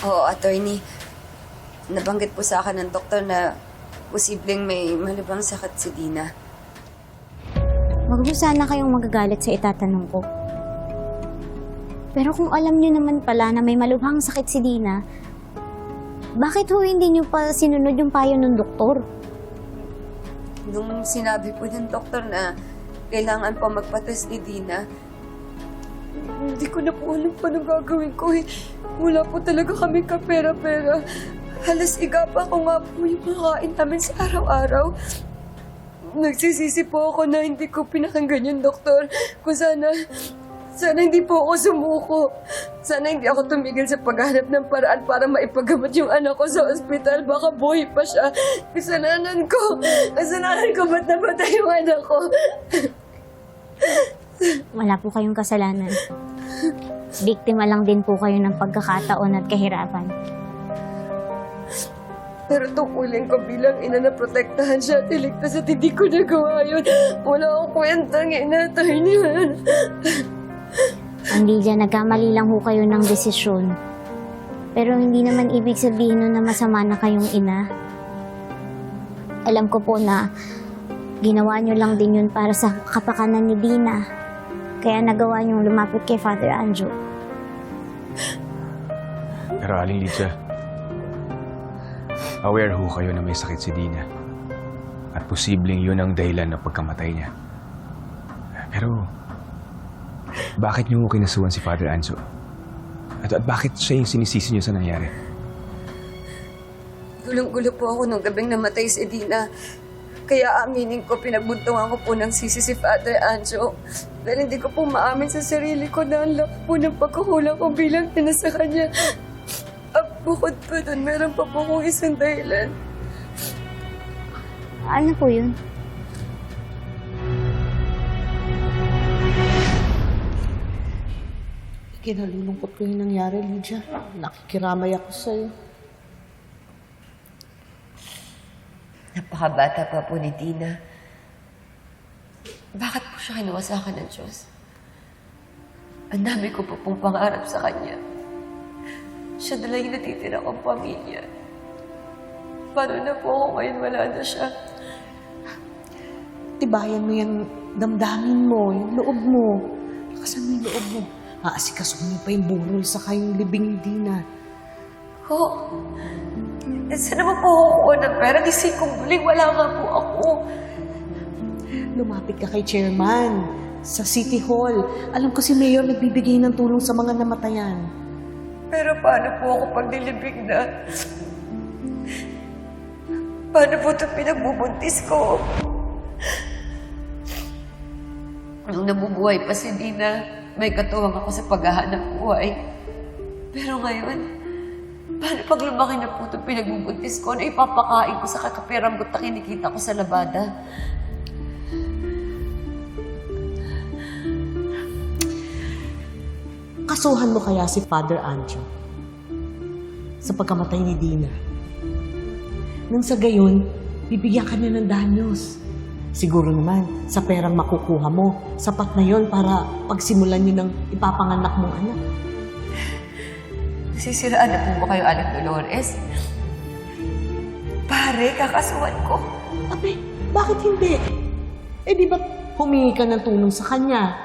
Oo, attorney. Nabanggit po sa akin ng doktor na posibleng may malubhang sakit si Dina. Huwag mo sana kayong magagalit sa itatanong ko. Pero kung alam niyo naman pala na may malubhang sakit si Dina, bakit ho hindi niyo pa sinunod yung payo ng doktor? Nung sinabi po ng doktor na kailangan pa magpatas ni Dina, hindi ko na po alam paano gagawin ko eh. Wala po talaga kami kapera-pera. Halos igapa ko nga po yung makain namin sa araw-araw. Nagsisisi po ako na hindi ko pinakinggan yung doktor. Kung sana, sana hindi po ako sumuko. Sana hindi ako tumigil sa paghanap ng paraan para maipagamot yung anak ko sa ospital. Baka buhay pa siya. Kasalanan ko. Kasalanan ko ba't napatay yung anak ko? Wala po kayong kasalanan. Biktima lang din po kayo ng pagkakataon at kahirapan. Pero tungkulin ko bilang ina na protektahan siya at iligtas at hindi ko nagawa yun. Wala akong kwentang inatay niya. Ang Lydia, nagkamali lang ho kayo ng desisyon. Pero hindi naman ibig sabihin nun na masama na kayong ina. Alam ko po na ginawa nyo lang din yun para sa kapakanan ni Dina. Kaya nagawa nyo lumapit kay Father Anjo. Pero Aling Lydia, aware ho kayo na may sakit si Dina. At posibleng yun ang dahilan ng pagkamatay niya. Pero, bakit niyo ho kinasuhan si Father Anzo? At, at bakit siya yung sinisisi niyo sa nangyari? Gulong-gulo po ako nung gabing namatay si Dina. Kaya aminin ko, pinagbuntungan ko po ng sisi si Father Anjo. Dahil hindi ko po maamin sa sarili ko na ang laki po ng pagkukulang ko bilang ina sa kanya. At bukod pa doon, meron pa po kong isang dahilan. Ano po yun? Kinalulungkot ko yung nangyari, Lydia. Nakikiramay ako sa'yo. Napakabata pa po ni Dina. Bakit po siya kinuha sa akin ng Diyos? Ang dami ko pa pong pangarap sa kanya. Siya na lang yung natitira kong pamilya. Paano na po ako ngayon wala na siya? Tibayan mo yung damdamin mo, yung loob mo. Lakasan mo yung loob mo. Aasikasuhin mo pa yung burol sa kayong libing ni Dina. Ho? Eh, saan naman po ako kuha ng pera? Di sikong buling, wala nga po ako. Lumapit ka kay chairman sa City Hall. Alam ko si Mayor nagbibigay ng tulong sa mga namatayan. Pero paano po ako pag nilibig na? Paano po ito pinagbubuntis ko? Nung nabubuhay pa si Dina, may katuwang ako sa paghahanap buhay. Pero ngayon, paano pag lumaki na po ito pinagbubuntis ko? Ano ipapakain ko sa kakaperambot na kinikita ko sa labada? Kasuhan mo kaya si Father Anjo sa pagkamatay ni Dina. Nang sa gayon, bibigyan ka niya ng danyos. Siguro naman, sa perang makukuha mo, sapat na yon para pagsimulan niyo ng ipapanganak mong anak. Nasisiraan na po ba kayo, Anak Dolores? Pare, kakasuhan ko. Abe, bakit hindi? Eh di ba't humingi ka ng tulong sa kanya?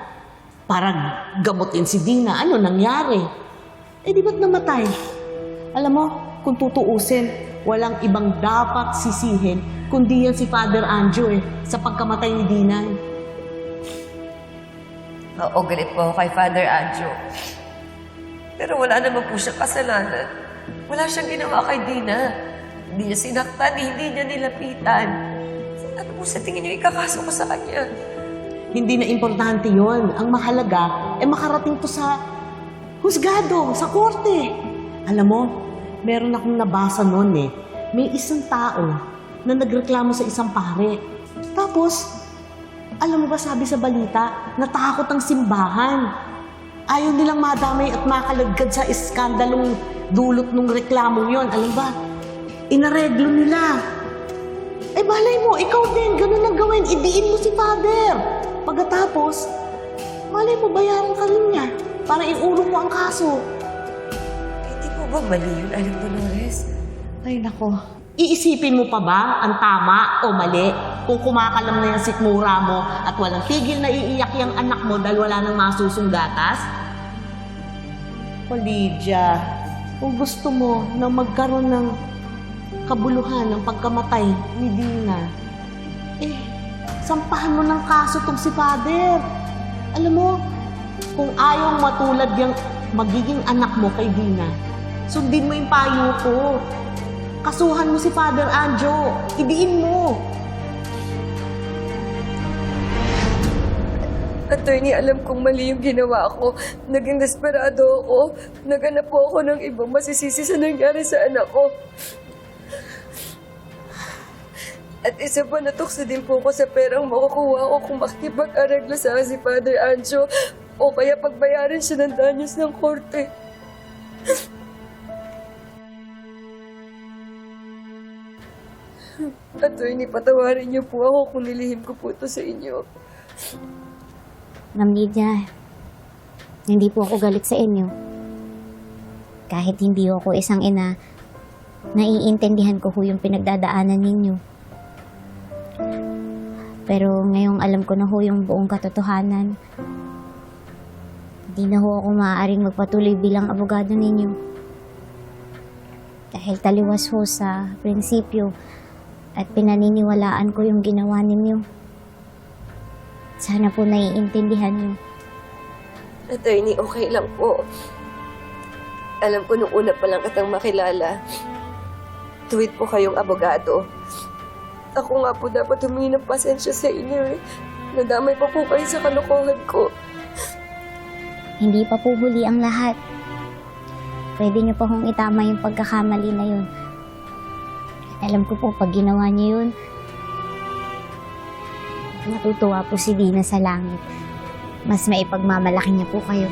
Para gamutin si Dina, ano nangyari? Eh di ba't namatay? Alam mo, kung tutuusin, walang ibang dapat sisihin kundi yan si Father Anjo eh, sa pagkamatay ni Dina. Oo, galit po ako kay Father Anjo. Pero wala naman po siyang kasalanan. Wala siyang ginawa kay Dina. Hindi niya sinaktan, hindi niya nilapitan. Ano po sa tingin niyo ikakaso ko sa kanya? Hindi na importante yon. Ang mahalaga, eh makarating to sa husgado, sa korte. Alam mo, meron akong nabasa noon eh. May isang tao na nagreklamo sa isang pare. Tapos, alam mo ba sabi sa balita, natakot ang simbahan. Ayaw nilang madamay at makalagad sa iskandalong dulot ng reklamong yon. Alam ba, inareglo nila. Eh, balay mo, ikaw din, ganun ang gawin. Idiin mo si father. Pagkatapos, malay mo, bayaran ka rin niya para iulong mo ang kaso. Hindi po po ba mali yun, Aling Dolores? Ay, nako. Iisipin mo pa ba ang tama o mali kung kumakalam na yung sikmura mo at walang tigil na iiyak yung anak mo dahil wala nang masusong gatas? Kung gusto mo na magkaroon ng kabuluhan ng pagkamatay ni Dina, eh, sampahan mo ng kaso tong si Father. Alam mo, kung ayaw matulad yung magiging anak mo kay Dina, sundin mo yung payo ko. Kasuhan mo si Father Anjo. Idiin mo. Attorney, alam kong mali yung ginawa ko. Naging desperado ako. Naganap po ako ng ibang masisisi sa nangyari sa anak ko. At isa pa natukso din po ko sa perang makukuha ko kung makikipag-areglo sa akin si Father Anjo o kaya pagbayaran siya ng danyos ng korte. Attorney, patawarin niyo po ako kung nilihim ko po ito sa inyo. Ma'am Lydia, hindi po ako galit sa inyo. Kahit hindi ako isang ina, naiintindihan ko ho yung pinagdadaanan ninyo. Pero ngayong alam ko na ho yung buong katotohanan, hindi na ho ako maaaring magpatuloy bilang abogado ninyo. Dahil taliwas ho sa prinsipyo at pinaniniwalaan ko yung ginawa ninyo. Sana po naiintindihan niyo. Attorney, okay lang po. Alam ko nung una pa lang kitang makilala. Tuwid po kayong abogado. Ako nga po dapat humingi ng pasensya sa inyo eh. Nadamay pa po kayo sa kalokohan ko. Hindi pa po huli ang lahat. Pwede niyo pa hong itama yung pagkakamali na yun. Alam ko po, pag ginawa niyo yun, natutuwa po si Dina sa langit. Mas maipagmamalaki niya po kayo.